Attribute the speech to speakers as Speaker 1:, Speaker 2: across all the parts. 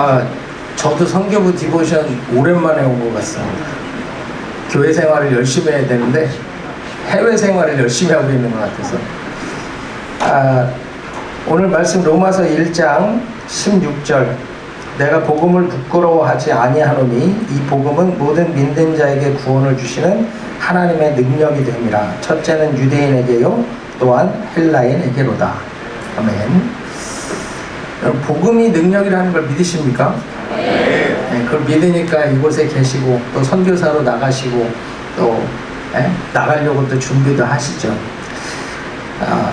Speaker 1: 아, 저도 성교부 디보션 오랜만에 온 것 같습니다. 교회 생활을 열심히 해야 되는데 해외 생활을 열심히 하고 있는 것 같아서 아, 오늘 말씀 로마서 1장 16절 내가 복음을 부끄러워하지 아니하노니 이 복음은 모든 믿는 자에게 구원을 주시는 하나님의 능력이 됩니다. 첫째는 유대인에게요 또한 헬라인에게로다 아멘 여러분 복음이 능력이라는 걸 믿으십니까?
Speaker 2: 네.
Speaker 1: 네, 그걸 믿으니까 이곳에 계시고 또 선교사로 나가시고 또 네? 나가려고 또 준비도 하시죠. 아,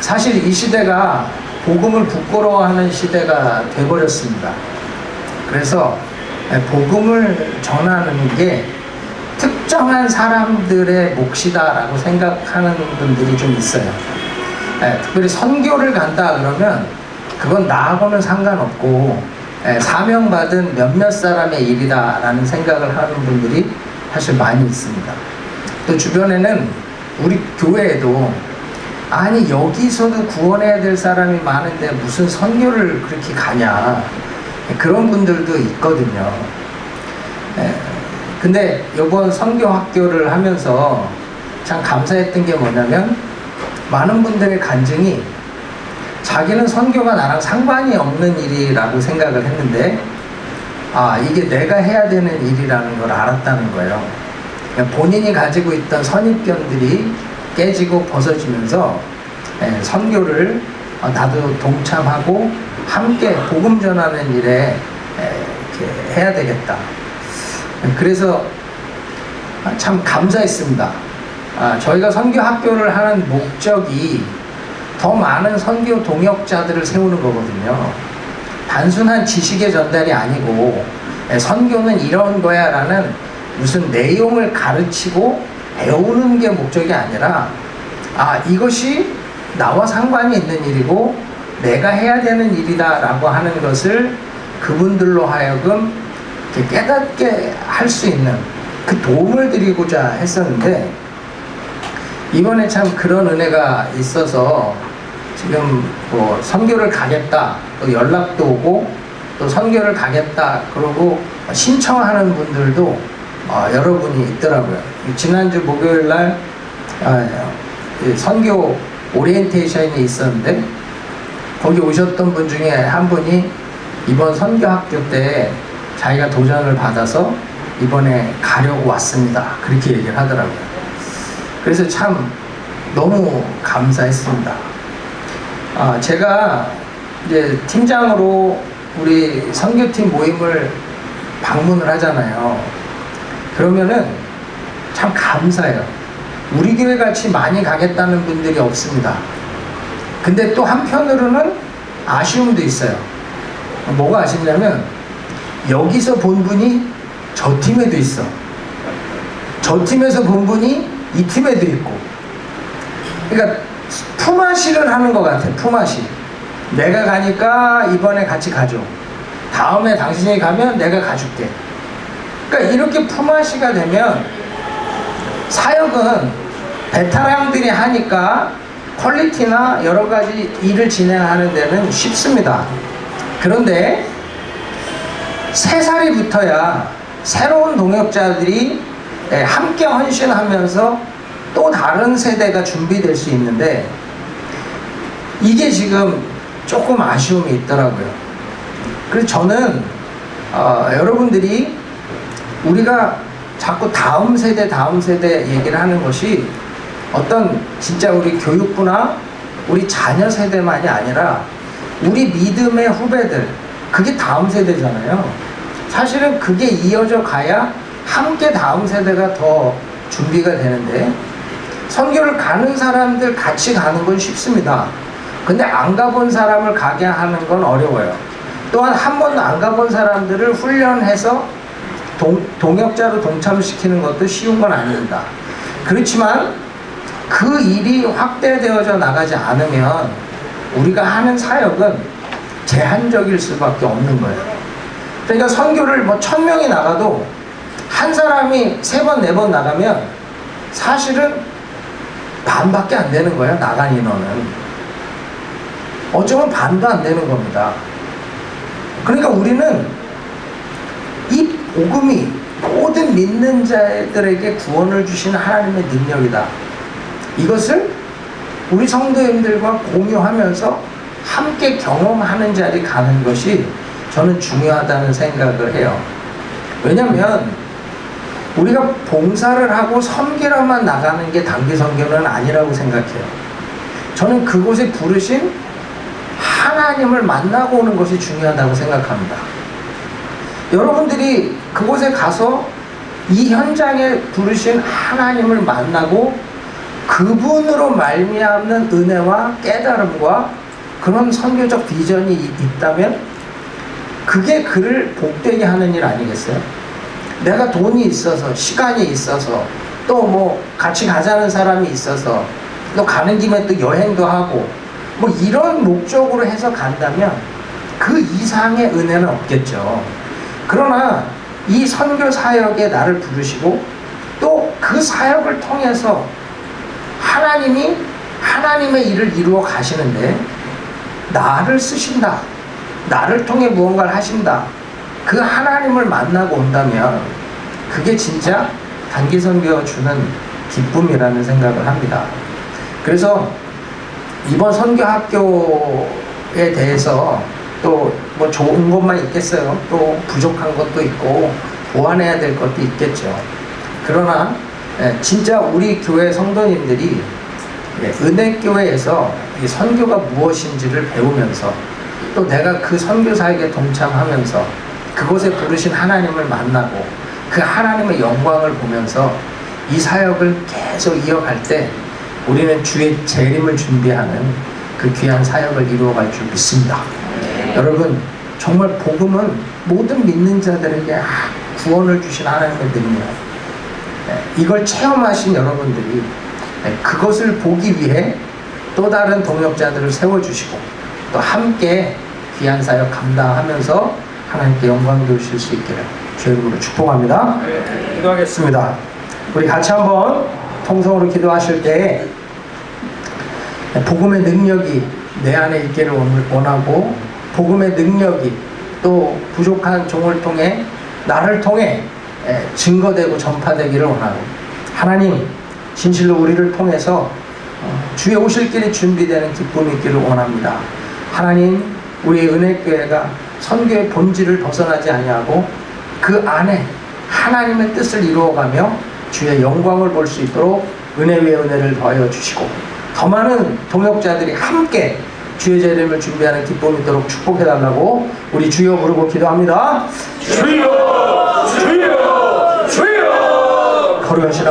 Speaker 1: 사실 이 시대가 복음을 부끄러워하는 시대가 돼버렸습니다. 그래서 예, 복음을 전하는 게 특정한 사람들의 몫이다라고 생각하는 분들이 좀 있어요. 네, 특별히 선교를 간다 그러면 그건 나하고는 상관없고 예, 사명받은 몇몇 사람의 일이다라는 생각을 하는 분들이 사실 많이 있습니다. 또 주변에는 우리 교회에도 아니 여기서도 구원해야 될 사람이 많은데 무슨 선교를 그렇게 가냐 그런 분들도 있거든요. 예, 근데 이번 선교 학교를 하면서 참 감사했던 게 뭐냐면 많은 분들의 간증이 자기는 선교가 나랑 상관이 없는 일이라고 생각을 했는데 아 이게 내가 해야 되는 일이라는 걸 알았다는 거예요. 그러니까 본인이 가지고 있던 선입견들이 깨지고 벗어지면서 예, 선교를 어, 나도 동참하고 함께 복음 전하는 일에 예, 해야 되겠다. 그래서 참 감사했습니다. 아, 저희가 선교 학교를 하는 목적이 더 많은 선교 동역자들을 세우는 거거든요. 단순한 지식의 전달이 아니고 예, 선교는 이런 거야라는 무슨 내용을 가르치고 배우는 게 목적이 아니라 아 이것이 나와 상관이 있는 일이고 내가 해야 되는 일이다라고 하는 것을 그분들로 하여금 깨닫게 할 수 있는 그 도움을 드리고자 했었는데 이번에 참 그런 은혜가 있어서 지금 뭐 선교를 가겠다 또 연락도 오고 또 선교를 가겠다 그러고 신청하는 분들도 어, 여러분이 있더라고요. 지난주 목요일 날 아, 선교 오리엔테이션이 있었는데 거기 오셨던 분 중에 한 분이 이번 선교학교 때 자기가 도전을 받아서 이번에 가려고 왔습니다. 그렇게 얘기를 하더라고요. 그래서 참 너무 감사했습니다. 아, 제가 이제 팀장으로 우리 선교팀 모임을 방문을 하잖아요. 그러면은 참 감사해요. 우리 교회 같이 많이 가겠다는 분들이 없습니다. 근데 또 한편으로는 아쉬움도 있어요. 뭐가 아쉽냐면 여기서 본 분이 저 팀에도 있어. 저 팀에서 본 분이 이 팀에도 있고. 그러니까 품앗이를 하는 것 같아. 품앗이. 내가 가니까 이번에 같이 가줘. 다음에 당신이 가면 내가 가줄게. 그러니까 이렇게 품앗이가 되면 사역은 베테랑들이 하니까 퀄리티나 여러 가지 일을 진행하는 데는 쉽습니다. 그런데 새 살이 붙어야 새로운 동역자들이 예, 함께 헌신하면서 또 다른 세대가 준비될 수 있는데 이게 지금 조금 아쉬움이 있더라고요. 그래서 저는 어, 여러분들이 우리가 자꾸 다음 세대 다음 세대 얘기를 하는 것이 어떤 진짜 우리 교육부나 우리 자녀 세대만이 아니라 우리 믿음의 후배들 그게 다음 세대잖아요. 사실은 그게 이어져 가야 함께 다음 세대가 더 준비가 되는데 선교를 가는 사람들 같이 가는 건 쉽습니다. 근데 안 가본 사람을 가게 하는 건 어려워요. 또한 한 번도 안 가본 사람들을 훈련해서 동, 동역자로 동참시키는 것도 쉬운 건 아닙니다. 그렇지만 그 일이 확대되어져 나가지 않으면 우리가 하는 사역은 제한적일 수밖에 없는 거예요. 그러니까 선교를 뭐 천 명이 나가도 한 사람이 세 번, 네 번 나가면 사실은 반밖에 안 되는 거예요, 나간 인원은. 어쩌면 반도 안 되는 겁니다. 그러니까 우리는 이 복음이 모든 믿는 자들에게 구원을 주신 하나님의 능력이다. 이것을 우리 성도님들과 공유하면서 함께 경험하는 자리 가는 것이 저는 중요하다는 생각을 해요. 왜냐면 우리가 봉사를 하고 섬기러만 나가는 게 단기 선교는 아니라고 생각해요. 저는 그곳에 부르신 하나님을 만나고 오는 것이 중요하다고 생각합니다. 여러분들이 그곳에 가서 이 현장에 부르신 하나님을 만나고 그분으로 말미암는 은혜와 깨달음과 그런 선교적 비전이 있다면 그게 그를 복되게 하는 일 아니겠어요? 내가 돈이 있어서 시간이 있어서 또 뭐 같이 가자는 사람이 있어서 또 가는 김에 또 여행도 하고 뭐 이런 목적으로 해서 간다면 그 이상의 은혜는 없겠죠. 그러나 이 선교 사역에 나를 부르시고 또 그 사역을 통해서 하나님이 하나님의 일을 이루어 가시는데 나를 쓰신다. 나를 통해 무언가를 하신다. 그 하나님을 만나고 온다면 그게 진짜 단기 선교 주는 기쁨이라는 생각을 합니다. 그래서 이번 선교학교에 대해서 또 뭐 좋은 것만 있겠어요. 또 부족한 것도 있고 보완해야 될 것도 있겠죠. 그러나 예, 진짜 우리 교회 성도님들이 예, 은혜교회에서 선교가 무엇인지를 배우면서 또 내가 그 선교사에게 동참하면서 그곳에 부르신 하나님을 만나고 그 하나님의 영광을 보면서 이 사역을 계속 이어갈 때 우리는 주의 재림을 준비하는 그 귀한 사역을 이루어갈 줄 믿습니다. 여러분 정말 복음은 모든 믿는 자들에게 아, 구원을 주신 하나님의 능력 네, 이걸 체험하신 여러분들이 네, 그것을 보기 위해 또 다른 동역자들을 세워주시고 또 함께 귀한 사역 감당하면서 하나님께 영광 돌실 수 있기를 주의 이름으로 축복합니다. 네, 기도하겠습니다. 우리 같이 한번 통성으로 기도하실 때 복음의 능력이 내 안에 있기를 원하고 복음의 능력이 또 부족한 종을 통해 나를 통해 증거되고 전파되기를 원하고 하나님 진실로 우리를 통해서 어, 주의 오실 길이 준비되는 기쁨이 있기를 원합니다. 하나님 우리의 은혜교회가 선교의 본질을 벗어나지 아니하고 그 안에 하나님의 뜻을 이루어가며 주의 영광을 볼 수 있도록 은혜 위에 은혜를 더하여 주시고 더 많은 동역자들이 함께 주의 재림을 준비하는 기쁨이 있도록 축복해달라고 우리 주여 부르고 기도합니다. 주여! 주여! 주여! 거룩하시라.